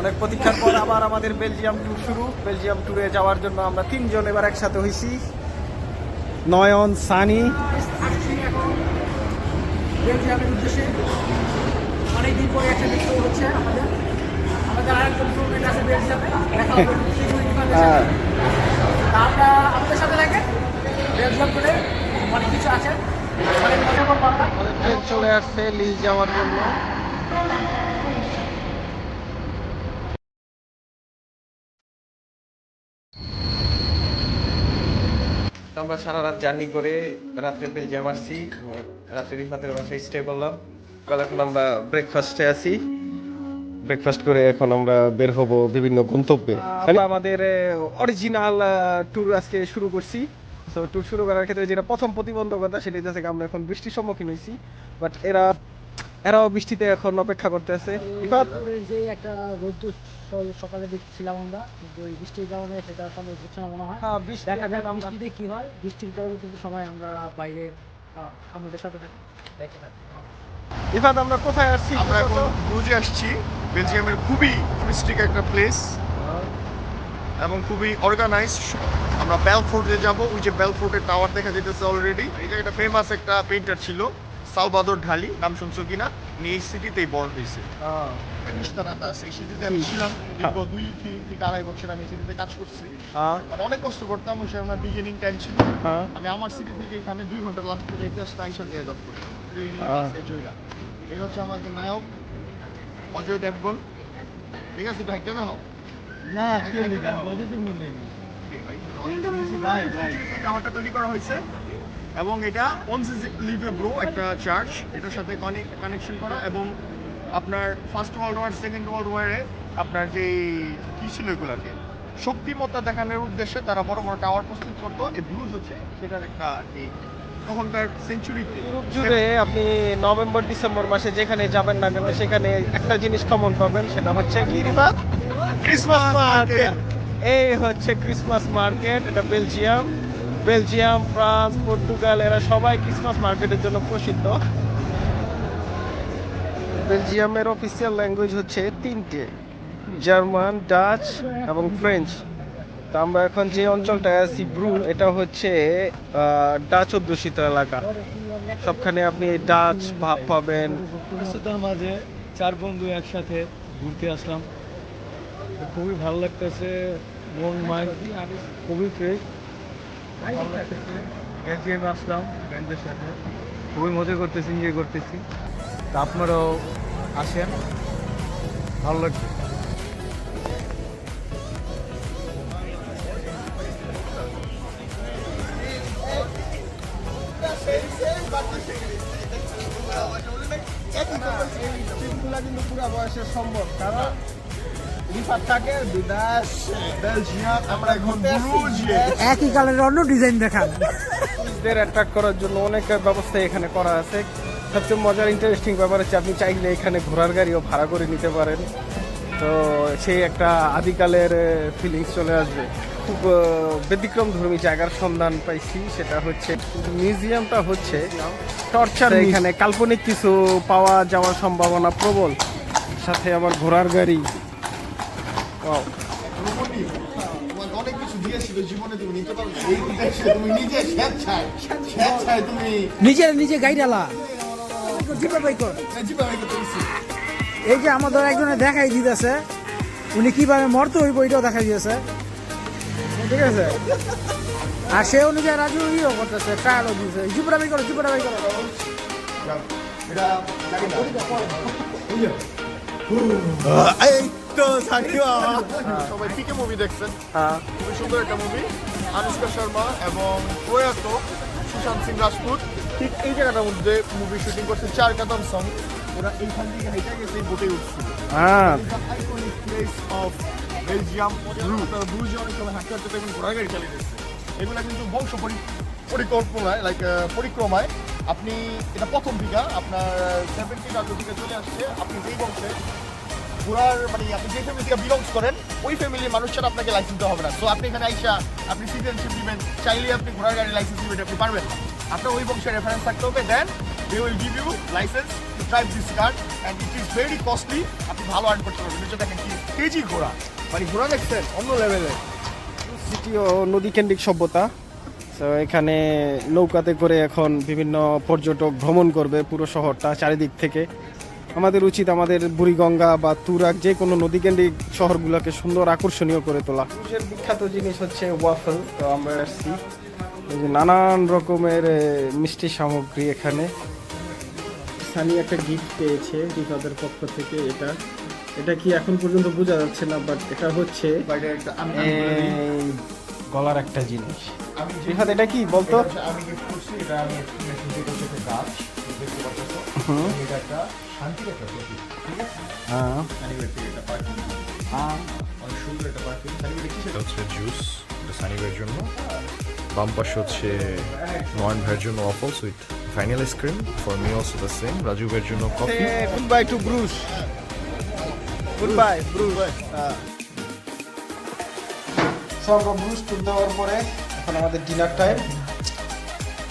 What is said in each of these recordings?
অনেক প্রতীক্ষার পর আবার আমাদের বেলজিয়াম ট্যুর শুরু। বেলজিয়াম ট্যুরে যাওয়ার জন্য আমরা তিনজন এবার একসাথে হয়েছি নয়ন সানি। বেলজিয়ামের উদ্দেশ্যে অনেকদিন পরে একটা মিত্র হচ্ছে আমাদের। আমাদের আরেকজন ফ্রেন্ড আছে বেলজিয়ামে। দেখা হবে। তা আমরা আমাদের সাথে বেলজিয়াম করে অনেক কিছু আছে। অনেক মজা করব আমরা। ট্রেন চলে আসছে লিজ যাওয়ার জন্য। তো আমরা সারা রাত জার্নি করে রাত্রে বেলজিয়াম আসছি। রাত্রে রিফাতের বাসায় স্টে করলাম কাল এখন আমরা ব্রেকফাস্টে আছি। ব্রেকফাস্ট করে এখন আমরা বের হব বিভিন্ন গন্তব্যে। আমাদের অরিজিনাল ট্যুর আজকে শুরু করছি। তো ট্যুর শুরু করার ক্ষেত্রে যেটা প্রথম প্রতিবন্ধকতা সেটা হচ্ছে আমরা এখন বৃষ্টির সম্মুখীন হয়েছি বাট এরা এরাও বৃষ্টিতে এখন অপেক্ষা করতে আছে যে একটা রোদ্দুর সকালে দেখছিলাম আমরা ওই বৃষ্টির কারণে সেটা সম্ভব হচ্ছে না মনে হয়। হ্যাঁ বৃষ্টি দেখা যাক বৃষ্টিতে কি হয়। বৃষ্টির পরবর্তী সময় আমরা বাইরে আমাদের সাথে দেখে থাকি। রিফাত আমরা কোথায় আসছি আমরা এখন ব্রুজে আসছি। বেলজিয়ামের খুবই টুরিস্টিক একটা প্লেস এবং খুবই অর্গানাইজ আমরা বেলফোর্টে যাব। ওই যে বেলফোর্টের টাওয়ার দেখা যেতেছে অলরেডি এই জায়গাটা ফেমাস একটা পেইন্টার ছিল। সালবাদর ঢালি নাম শুনছো কিনা উনি এই সিটিতেই বড় হয়েছে নিস্তারাত সিটিতে আমি ছিলাম দীর্ঘ দুই থেকে আড়াই বছর আমি সিটিতে কাজ করছি হ্যাঁ মানে অনেক কষ্ট করতাম ওই সময় আমার বিগিনিং টাইম ছিল হ্যাঁ আমি আমার সিটি থেকে এখানে দুই ঘণ্টা লাস্ট করে যেতে আইসা নিয়ে জব করি এই হচ্ছে আমাদের নায়ক অজয় দেবগন ঠিক আছে ভাই কেন না টাওয়ারটা তৈরি করা হয়েছে এবং এটা লিভে ব্রো একটা চার্চ এটার সাথে কানেকশন করা এবং আপনার first world war second world ওয়ারে আপনার যে কি ছিল এগুলাকে শক্তিমত্তা দেখানোর উদ্দেশ্যে তারা বড় বড় টাওয়ার প্রস্তুত করতো। এই ব্লুজ হচ্ছে সেটার একটা তখনকার সেঞ্চুরিতে ইউরোপ জুড়ে আপনি নভেম্বর ডিসেম্বর মাসে যেখানে যাবেন না কেন সেখানে একটা জিনিস কমন পাবেন সেটা হচ্ছে কি ক্রিসমাস মার্কেট এই হচ্ছে ক্রিসমাস মার্কেট এটা বেলজিয়াম বেলজিয়াম, ফ্রান্স, পর্তুগাল, এরা সবাই ক্রিসমাস মার্কেটের জন্য প্রসিদ্ধ। বেলজিয়ামের অফিসিয়াল ল্যাঙ্গুয়েজ হচ্ছে তিনটে, জার্মান, ডাচ এবং ফ্রেঞ্চ। তো আমরা এখন যে অঞ্চলটায় আছি, ব্রু, এটা হচ্ছে ডাচ অধ্যুষিত এলাকা। সবখানে আপনি ডাচ ভাব পাবেন। মাঝে চার বন্ধু একসাথে ঘুরতে আসলাম। খুবই ভালো লাগতেছে, মন মাইন্ড খুবই ফ্রেশ বেলজিয়ামে আসলাম ব্যান্ডের সাথে। খুবই মজা করতেছি এনজয় করতেছি। তা আপনারাও আসেন। ভালো লাগবে। কিন্তু পুরো বয়সের সম্ভব কারণ একই কালারের অন্য ডিজাইন দেখান। টুরিস্টদের অ্যাট্রাক্ট করার জন্য অনেক ব্যবস্থা এখানে করা আছে। সবচেয়ে মজার ইন্টারেস্টিং ব্যাপার হচ্ছে আপনি চাইলে এখানে ঘোড়ার গাড়িও ভাড়া করে নিতে পারেন। তো সেই একটা আদিকালের ফিলিংস চলে আসবে। খুব ব্যতিক্রম ধর্মী জায়গার সন্ধান পাইছি সেটা হচ্ছে মিউজিয়ামটা হচ্ছে টর্চার এখানে। কাল্পনিক কিছু পাওয়া যাওয়ার সম্ভাবনা প্রবল। সাথে আবার ঘোড়ার গাড়ি। Wow. রমণী, তোমাকে অনেক কিছু দিয়েছিল জীবনে তুমি নিতে পারো। এই তুমি নিজে স্বেচ্ছায় তুমি নিজে জিপা পারছি এই যে আমাদের একজনে দেখাই দিতেছে উনি কীভাবে মরতে হইব এটাও দেখাই দিয়েছে ঠিক আছে? আর সে অনুযায়ী রাজু ইয়েও করতেছে ট্রায়ালও দিয়েছে জিপুরা বাই করো জিপুরা বাই করো এটা এই তো সাকিবা সবাই পিকে মুভি দেখছেন। হ্যাঁ। খুবই সুন্দর একটা মুভি আনুষ্কা শর্মা এবং প্রয়াত সুশান্ত সিং রাজপুত। ঠিক এই জায়গাটার মধ্যে মুভি শুটিং করছে চার কাদম সং ওরা এইখান থেকে হেঁটে গেছে বোটে উঠছিল হ্যাঁ। আইকনিক প্লেস অফ বেলজিয়াম ব্রু আপনারা ব্রুজে অনেক সময় হাঁটতে হাঁটতে দেখবেন ঘোড়ার গাড়ি চালিয়ে দিচ্ছে। এগুলো কিন্তু বংশ পরি- পরিকল্পনায় লাইক পরিক্রমায় আপনি এটা প্রথম দিকা আপনার চলে আসছে। আপনি যেই বংশে ঘোড়ার মানে আপনি যে ফ্যামিলি থেকে বিলংস করেন, ওই ফ্যামিলির মানুষ ছাড়া আপনাকে লাইসেন্স দেওয়া হবে না। সো আপনি এখানে আইসা, আপনি সিটিজেনশিপ দিবেন চাইলে আপনি ঘোড়ার গাড়ি লাইসেন্স দিবেন আপনি পারবেন। আপনার ওই বংশের রেফারেন্স থাকতে হবে then they will give you licence to drive this car and it is very costly আপনি ভালো আর্ন করতে পারবেন। এটা দেখেন কি কেজি ঘোড়া। মানে ঘোড়া দেখছেন, অন্য লেভেলে সিটি নদী কেন্দ্রিক সভ্যতা। তো এখানে নৌকাতে করে এখন বিভিন্ন পর্যটক ভ্রমণ করবে পুরো শহরটা চারিদিক থেকে। আমাদের উচিত আমাদের বুড়িগঙ্গা বা তুরাগ যে কোনো নদী কেন্দ্রিক শহরগুলোকে সুন্দর আকর্ষণীয় করে তোলা। ব্রুজের বিখ্যাত জিনিস হচ্ছে ওয়াফল তো আমরা আসছি। এই যে নানান রকমের মিষ্টি সামগ্রী এখানে। স্থানীয় একটা গিফট পেয়েছে রিফাদের পক্ষ থেকে এটা। এটা কি এখন পর্যন্ত বোঝা যাচ্ছে না বাট এটা হচ্ছে গলার একটা জিনিস। রিফাত এটা কি বলতো? আমি গিফট করছি এটা আমি গাছ দেখতে পাচ্ছ এটা একটা একটা প্রতীক ঠিক আছে হ্যাঁ। এটা পারফিউম অনেক সুন্দর একটা পারফিউম সানিওয়ের কি এটা হচ্ছে জুস এটা জন্য বাম পাশে হচ্ছে নয়ন ভাইয়ের জন্য waffles with vanilla ice cream for me also the same রাজুবের জন্য coffee goodbye to Bruges goodbye Bruges so আমরা ব্রুস টুর দেওয়ার পরে এখন আমাদের ডিনার টাইম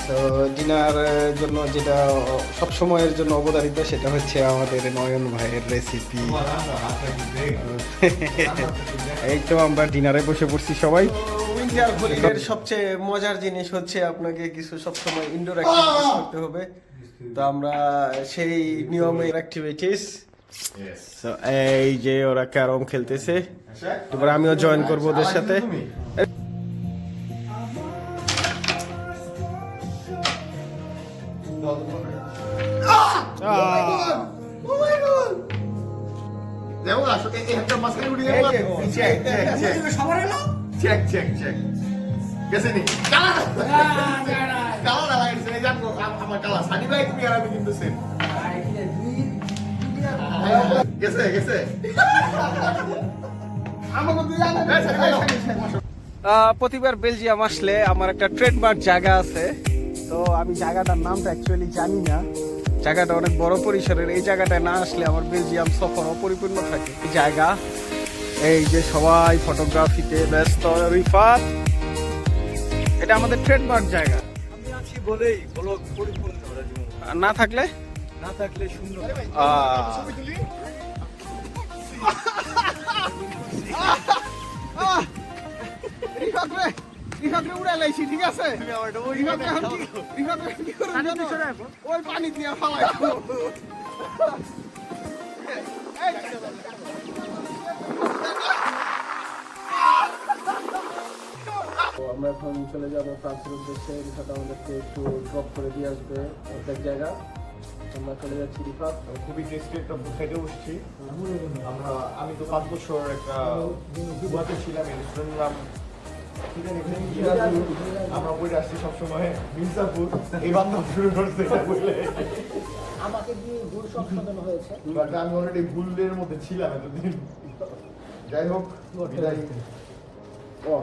তো ডিনার জন্য যেটা সব সময়ের জন্য অবদারিত সেটা হচ্ছে আমাদের নয়ন ভাইয়ের রেসিপি এই তো আমরা ডিনারে বসে পড়ছি সবাই। উইন্টার হলিডের সবচেয়ে মজার জিনিস হচ্ছে আপনাকে কিছু সবসময় ইনডোর অ্যাক্টিভিটিস করতে হবে। তো আমরা সেই নিয়মের অ্যাক্টিভিটিস তো এই যে ওরা ক্যারম খেলতেছে। এবার আমিও জয়েন করব ওদের সাথে। এই একটা মাঝখানে উঠে গেল সবার এলো? Check check check. গেছে নি কালা কালা না লাগাইছে এই জানো আমার কালা। সানি ভাই তুমি আর আমি কিন্তু সেম গেছে গেছে। আমাকে তুই জানা প্রতিবার বেলজিয়াম আসলে আমার একটা ট্রেডমার্ক জায়গা আছে। তো আমি জায়গাটার নামটা অ্যাকচুয়ালি জানি না। জায়গাটা অনেক বড় পরিসরের এই জায়গাটায় না আসলে আমার বেলজিয়াম সফর অপরিপূর্ণ থাকে। এই জায়গা এই যে সবাই ফটোগ্রাফিতে ব্যস্ত রিফাত। এটা আমাদের ট্রেডমার্ক জায়গা। আমি আছি বলেই ব্লগ পরিপূর্ণ না থাকলে? না থাকলে রিফাত রে রিফাত উড়াই লাইছি ঠিক আছে? এখন কি- কি ওই পানি দিয়ে ফালাই আমরা এখন চলে যাব ফ্রান্সের উদ্দেশ্যে। রিফাত আমাদেরকে একটু ড্রপ করে দিয়ে আসবে অর্ধেক জায়গা। আমরা চলে যাচ্ছি রিফাত খুবই টেস্টি একটা খাইতে বসছি। আমরা আমি তো পাঁচ বছর একটা ছিলাম নাম মির্জাপুর। আমরা বলে আসছি সবসময় মির্জাপুর এই বান্ধব শুরু করছে এটা বলে আমাকে দিয়ে ভুল সংশোধন হয়েছে। But আমি অলরেডি ভুলের মধ্যে ছিলাম এতদিন। যাই হোক বিদায়। ও